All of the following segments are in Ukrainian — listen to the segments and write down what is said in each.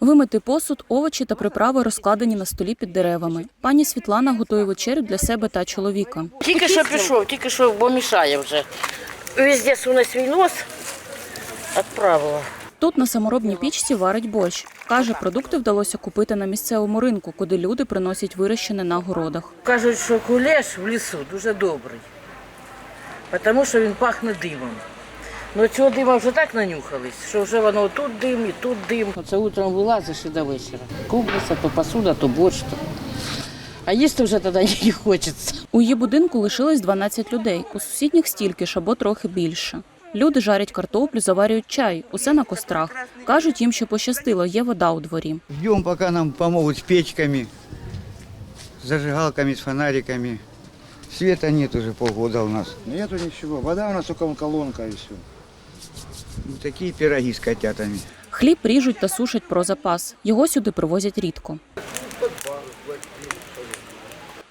Вимити посуд, овочі та приправи розкладені на столі під деревами. Пані Світлана готує вечерю для себе та чоловіка. Тільки що пішов, тільки що, бо мішає вже. Везде суне свій нос, відправила. Тут на саморобній пічці варить борщ. Каже, продукти вдалося купити на місцевому ринку, куди люди приносять вирощене на городах. Кажуть, що кулеш в лісу дуже добрий, тому що він пахне димом. Ну цього дима вже так нанюхались, що вже воно тут дим і тут дим. Оце утром вилазиш і до вечора. Купиться то посуда, то борщ. То. А їсти вже тоді не хочеться. У її будинку лишилось 12 людей. У сусідніх стільки ж або трохи більше. Люди жарять картоплю, заварюють чай, усе на кострах. Кажуть, їм ще пощастило, є вода у дворі. Ждем, пока нам помогут с печками, с зажигалками, с фонариками. Света нет уже полгода у нас. Нету ничего. Вода у нас только колонка и все. Такие пироги с котятами. Хліб ріжуть та сушать про запас. Його сюди привозять рідко.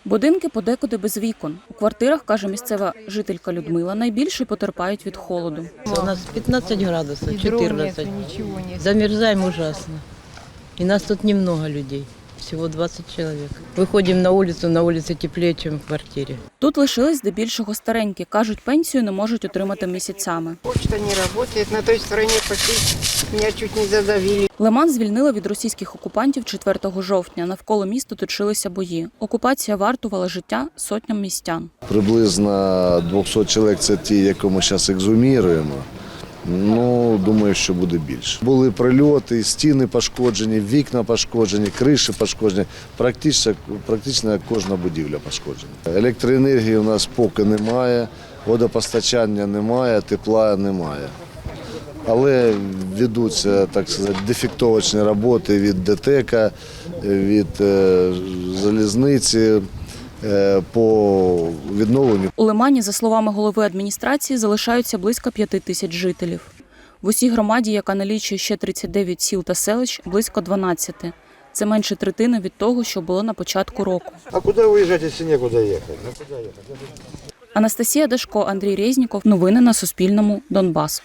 Будинки подекуди без вікон. У квартирах, каже місцева жителька Людмила, найбільше потерпають від холоду. У нас 15 градусов, И дров 14. нету, ничего нет. Замерзаем ужасно. И нас тут немного людей, всего 20 человек. Выходим на улицу, на улице теплее, чем в квартире. Тут лишились здебільшого старенькі. Кажуть, пенсію не можуть отримати місяцями. Почта не работает. На той стороне пошли. Меня чуть не задавили. Лиман звільнили від російських окупантів 4 жовтня. Навколо міста точилися бої. Окупація вартувала життя сотням містян. Приблизно 200 чоловік це ті, яку ми зараз екзуміруємо. Ну, думаю, що буде більше. Були прильоти, стіни пошкоджені, вікна пошкоджені, криші пошкоджені. Практично, практично кожна будівля пошкоджена. Електроенергії у нас поки немає, водопостачання немає, тепла немає. Але ведуться, так сказати, дефектовочні роботи від ДТЕКа, від е, залізниці по відновленню У Лимані, за словами голови адміністрації, залишаються близько п'яти тисяч жителів. В усій громаді, яка налічує ще 39 сіл та селищ, близько 12. Це менше третини від того, що було на початку року. А некуда ехать? Ну куда ехать? Анастасія Дашко, Андрій Резніков. Новини на Суспільному. Донбас.